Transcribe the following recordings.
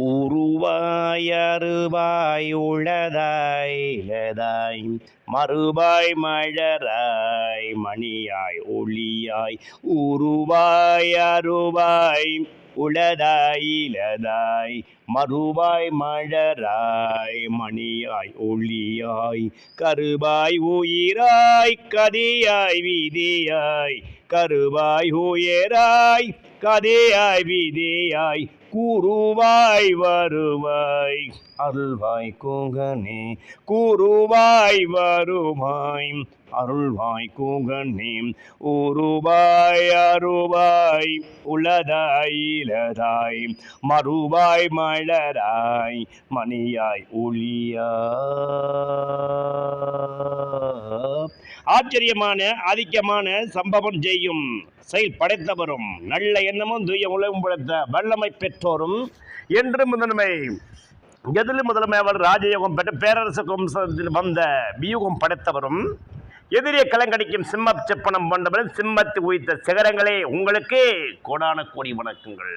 உருவாய் அருவாய் உளதாய் இலதாய் மறுபாய் மழராய் மணியாய் ஒளியாய் உருவாய் அருவாய் உளதாய் இலதாய் மறுவாய் மழராய் மணியாய் ஒளியாய் கருவாய் உயிராய் கதியாய் விதியாய் கருவாய் உயராய் கதையாய் விதையாய் கூறுவாய் வருவாய். அருள்வாய் கூகனே கூறுவாய் வருவாய். அருள்வாய் கூகனே உருவாய் அருவாய் உளதாய் இலதாய் மறுவாய் மலராய். மணியாய் ஒளியா. ஆச்சரியமான ஆதிக்கமான சம்பவம் செய்யும் செயல் படைத்தவரும் நல்ல எண்ணமும் தூய உலகம் படைத்த வல்லமை பெற்றோரும் என்று முதன்மை எதில் முதன்மை அவர் ராஜயோகம் பெற்ற பேரரசு வம்சத்தில் வந்த வியூகம் படைத்தவரும் எதிரியை கலங்கடிக்கும் சிம்ம செப்பனம் போன்றவரும் சிம்மத்து உயித்த சிகரங்களே உங்களுக்கு கோடான கோடி வணக்கங்கள்.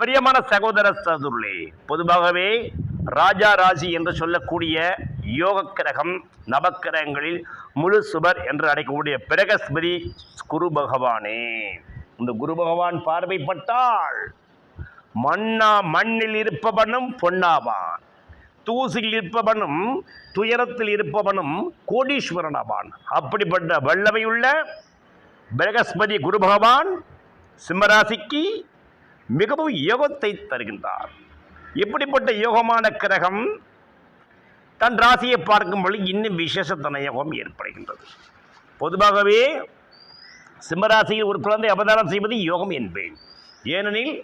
பிரியமான சகோதர சதுருளே பொதுவாகவே ராஜா ராசி என்று சொல்லக்கூடிய யோக கிரகம் நவக்கிரகங்களில் முழு சுபர் என்று அழைக்கக்கூடிய பிரகஸ்பதி குரு பகவானே. இந்த குரு பகவான் பார்வைப்பட்டால் மண்ணா மண்ணில் இருப்பவனும் பொன்னாவான். தூசில் இருப்பவனும் துயரத்தில் இருப்பவனும் கோடீஸ்வரனாவான். அப்படிப்பட்ட வல்லமையுள்ள பிரகஸ்பதி குரு பகவான் சிம்மராசிக்கு மிகவும் யோகத்தை தருகின்றார். இப்படிப்பட்ட யோகமான கிரகம் தன் ராசியை பார்க்கும் பொழுது இன்னும் விசேஷத்தன யோகம் ஏற்படுகின்றது. பொதுவாகவே சிம்மராசியில் ஒரு குழந்தை அபதானம் செய்வது யோகம் என்பேன். ஏனெனில்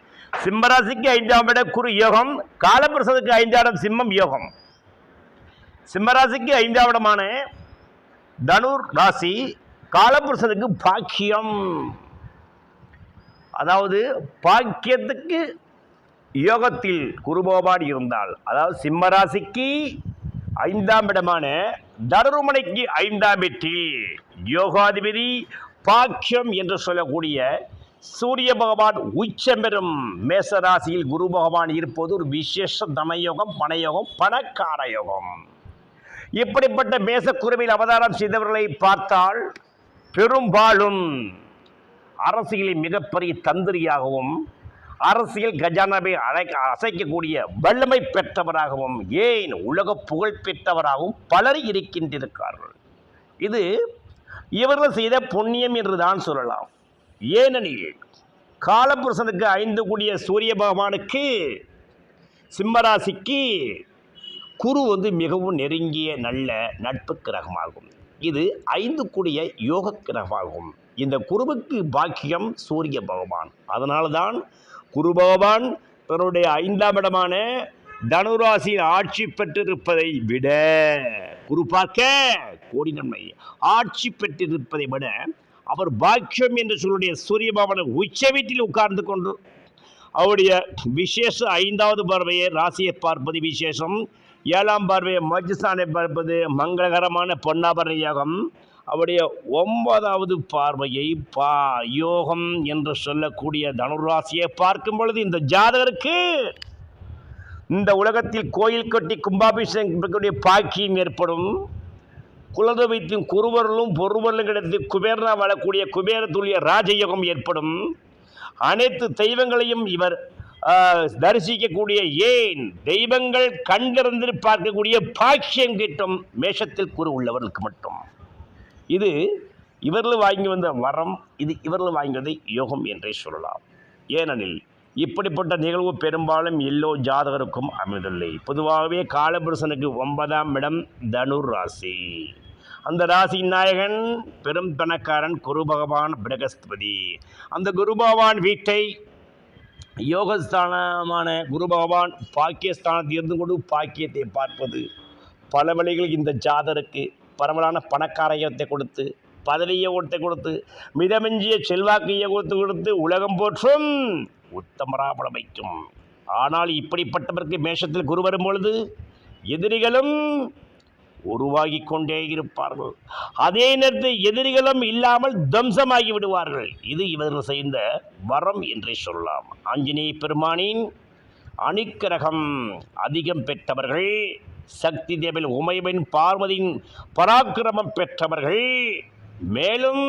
சிம்மராசிக்கு ஐந்தாம் இட குரு யோகம் காலபுருஷனுக்கு ஐந்தாம் சிம்மம் யோகம். சிம்மராசிக்கு ஐந்தாம் இடமான தனுர் ராசி காலபுருஷனுக்கு பாக்கியம். அதாவது பாக்கியத்துக்கு யோகத்தில் குருபோபான் இருந்தால் அதாவது சிம்மராசிக்கு ஐந்தாம் இடமான தருமனைக்கு ஐந்தாம் வெற்றி யோகாதிபதி பாக்கியம் என்று சொல்லக்கூடிய சூரிய பகவான் உச்சம் பெறும் மேசராசியில் குரு பகவான் இருப்பது ஒரு விசேஷ தனயோகம் பணயோகம் பணக்கார யோகம் இப்படிப்பட்ட மேசக்குருவில் அவதாரம் செய்தவர்களை பார்த்தால் பெரும்பாலும் அரசியலில் மிகப்பெரிய தந்திரியாகவும் அரசியல் கஜானாவை அழைக்க அசைக்கக்கூடிய வல்லமை பெற்றவராகவும் ஏன் உலக புகழ் பெற்றவராகவும் பலர் இருக்கின்றிருக்கார்கள் இது இவர்கள் செய்த புண்ணியம் என்று தான் சொல்லலாம். ஏனெனில் காலபுருஷனுக்கு ஐந்து கூடிய சூரிய பகவானுக்கு சிம்மராசிக்கு குரு வந்து மிகவும் நெருங்கிய நல்ல நட்பு கிரகமாகும். இது ஐந்து கூடிய யோக கிரகமாகும். இந்த குருவுக்கு பாக்கியம் சூரிய பகவான். அதனால தான் குரு பகவான் தன்னுடைய ஐந்தாம் இடமான தனுராசியின் ஆட்சி பெற்றிருப்பதை விட குரு பார்க்க கோடி நன்மை ஆட்சி பெற்றிருப்பதை விட அவர் பாக்கியம் என்று சொல்லுடைய சூரிய பகவான் உச்ச வீட்டில் உட்கார்ந்து கொண்டு அவருடைய விசேஷ ஐந்தாவது பார்வையை ராசியை பார்ப்பது விசேஷம். ஏழாம் பார்வையை மஜ்ஸ்தானை பார்ப்பது மங்களகரமான பொன்னாபரண யோகம். அவருடைய ஒன்பதாவது பார்வையை பா யோகம் என்று சொல்லக்கூடிய தனுராசியை பார்க்கும் பொழுது இந்த ஜாதகருக்கு இந்த உலகத்தில் கோயில் கட்டி கும்பாபிஷேகம் பாக்கியம் ஏற்படும். குலதெய்வத்தின் குருவர்களும் பொருவர்களும் கிடைத்து குபேரனா வாழக்கூடிய குபேரத்துடைய ராஜயோகம் ஏற்படும். அனைத்து தெய்வங்களையும் இவர் தரிசிக்கக்கூடிய ஏன் தெய்வங்கள் கண்டிருந்து பார்க்கக்கூடிய பாக்கியம் கிட்டும் மேஷத்தில் குரு உள்ளவர்களுக்கு மட்டும். இது இவர்கள் வாங்கி வந்த வரம் இது இவர்கள் வாங்கி வந்த யோகம் என்றே சொல்லலாம். ஏனெனில் இப்படிப்பட்ட நிகழ்வு பெரும்பாலும் எல்லோ ஜாதகருக்கும் அமைதில்லை பொதுவாகவே காலபுருஷனுக்கு ஒன்பதாம் இடம் தனுர் ராசி அந்த ராசியின் நாயகன் பெரும் பணக்காரன் குரு பகவான் பிரகஸ்பதி. அந்த குரு பகவான் வீட்டை யோகஸ்தானமான குரு பகவான் பாக்கியஸ்தானத்தில் இருந்து கொண்டு பாக்கியத்தை பார்ப்பது. பல வழிகளில் இந்த ஜாதருக்கு பரவலான பணக்கார கொடுத்து பதவி யோகத்தை கொடுத்து மிதமிஞ்சிய செல்வாக்கு யோகத்தை கொடுத்து உலகம் போற்றும் உத்தமராபல வைக்கும். ஆனால் இப்படிப்பட்டவருக்கு மேஷத்தில் குரு வரும் பொழுது எதிரிகளும் உருவாகி கொண்டே இருப்பார்கள். அதே நேரத்தில் எதிரிகளும் இல்லாமல் தம்சமாகி விடுவார்கள். இது இவர்கள் செய்த வரம் என்றே சொல்லலாம். ஆஞ்சநேய பெருமானின் அணிக்கிரகம் அதிகம் பெற்றவர்கள் சக்தி தேவில் உமைவின் பார்வதியின் பராக்கிரமம் பெற்றவர்கள் மேலும்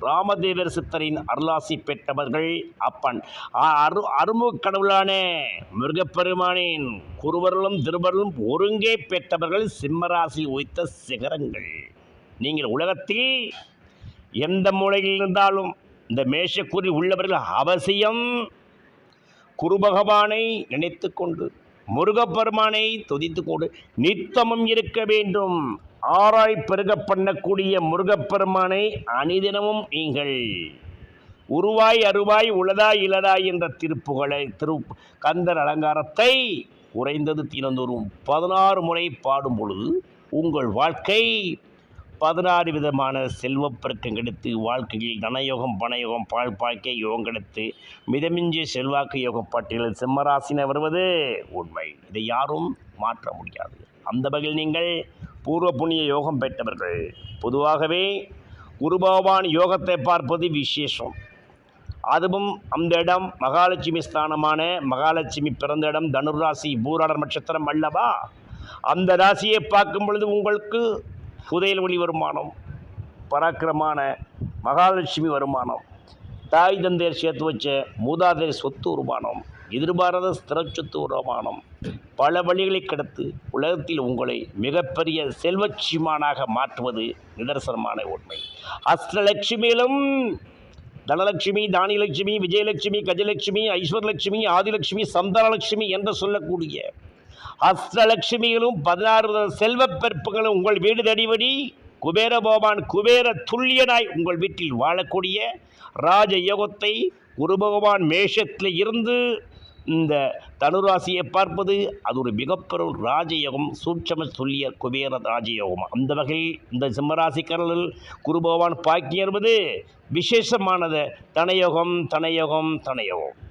ராமதேவர் சித்தரின் அருளாசி பெற்றவர்கள் அப்பன். அ- அரு அருமு கடவுளான முருகப்பெருமானின் குருவர்களும் திருவர்களும் ஒருங்கே பெற்றவர்கள் சிம்மராசி உய்த்த சிகரங்கள். நீங்கள் உலகத்தில் எந்த மூலையில் இருந்தாலும் இந்த மேஷக்குறி உள்ளவர்கள் அவசியம் குரு பகவானை நினைத்து கொண்டு முருகப்பெருமானை துதித்து கொண்டு நித்தமும் இருக்க வேண்டும். ஆராய் பெருக பண்ணக்கூடிய முருகப்பெருமானை அணிதினமும் நீங்கள். உருவாய் அருவாய் உளதாய் இளதாய் என்ற திருப்புகழை திரு கந்தர் அலங்காரத்தை குறைந்தது தினந்தோறும் பதினாறு முறை பாடும் பொழுது உங்கள் வாழ்க்கை பதினாறு விதமான செல்வப்பெருக்கம் கிடைத்து வாழ்க்கையில் தனயோகம் பணயோகம் பால் பாய்க்கை யோகம் கிடைத்து மிதமிஞ்சிய செல்வாக்கு யோகம் பட்டியலில் சிம்மராசின வருவது உண்மை. இதை யாரும் மாற்ற முடியாது. அந்த வகையில் நீங்கள் பூர்வ புண்ணிய யோகம் பெற்றவர்கள். பொதுவாகவே குருபகவான் யோகத்தை பார்ப்பது விசேஷம். அதுவும் அந்த இடம் மகாலட்சுமி ஸ்தானமான மகாலட்சுமி பிறந்த இடம் தனுராசி பூராடர் நட்சத்திரம் அல்லவா? அந்த ராசியை பார்க்கும் பொழுது உங்களுக்கு புதையல் ஒளி வருமானம் பராக்கிரமான மகாலட்சுமி வருமானம் தாய் தந்தையர் சேர்த்து வச்ச மூதாதையர் சொத்து வருமானம் எதிர்பாராத ஸ்திரச்சத்து உரமானம் பல வழிகளை கடத்து உலகத்தில் உங்களை மிகப்பெரிய செல்வச்சிமானாக மாற்றுவது நிதர்சனமான உண்மை. அஷ்டலட்சுமியிலும் தனலட்சுமி தானியலட்சுமி விஜயலட்சுமி கஜலட்சுமி ஐஸ்வர்லட்சுமி ஆதிலட்சுமி சந்தானலட்சுமி என்று சொல்லக்கூடிய அஷ்டலட்சுமிகளும் பதினாறு செல்வப் பெருப்புகளும் உங்கள் வீடு தடிவடி குபேர பகவான் குபேர துல்லியனாய் உங்கள் வீட்டில் வாழக்கூடிய ராஜ யோகத்தை குரு பகவான் மேஷத்தில் இருந்து இந்த தனுராசியை பார்ப்பது அது ஒரு மிகப்பெரும் ராஜயோகம் சூட்சம சொல்லிய குபேர ராஜயோகம். அந்த வகையில் இந்த சிம்மராசிக்காரர்கள் குரு பகவான் என்பது விசேஷமானது. தனயோகம் தனயோகம் தனயோகம்.